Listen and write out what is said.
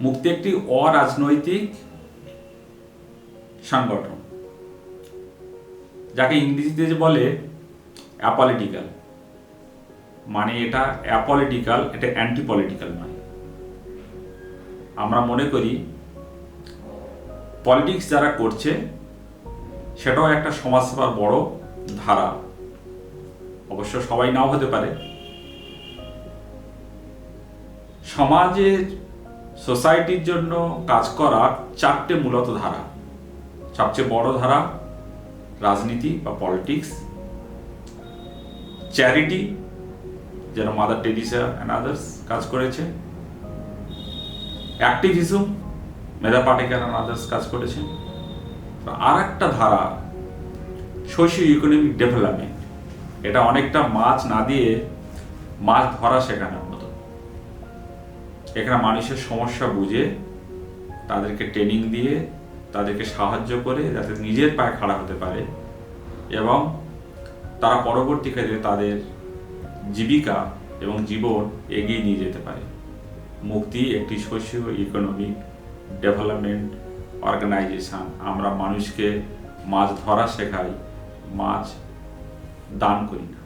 মুক্তি একটি অরাজনৈতিক সংগঠন, যাকে ইংরেজিতে যে বলে অ্যাপলিটিক্যাল মানে এটা অ্যাপলিটিক্যাল এটা অ্যান্টি পলিটিক্যাল নয়। আমরা মনে করি পলিটিক্স যারা করছে, সেটাও একটা সমাজসেবার বড় ধারা। অবশ্য সবাই নাও হতে পারে। সমাজের সোসাইটির জন্য কাজ করার চারটে মূলত ধারা। সবচেয়ে বড় ধারা, রাজনীতি বা পলিটিক্স চ্যারিটি যেন মাদার টেরিসা অ্যান্ড আদার্স কাজ করেছে। Activism Medha Patkar and others কাজ করেছে। আর একটা ধারা সোশিও ইকোনমিক ডেভেলপমেন্ট এটা অনেকটা মাছ না দিয়ে মাছ ধরা শেখানোর মতো এখানে মানুষের সমস্যা বুঝে তাদেরকে ট্রেনিং দিয়ে তাদেরকে সাহায্য করে যাতে নিজের পায়ে খাড়া হতে পারে এবং তারা পরবর্তী পরবর্তীকালে তাদের জীবিকা এবং জীবন এগিয়ে নিয়ে যেতে পারে। মুক্তি একটি সোশিও ইকোনমিক ডেভেলপমেন্ট অর্গানাইজেশন আমরা মানুষকে মাছ ধরা শেখাই, মাছ দান করি না।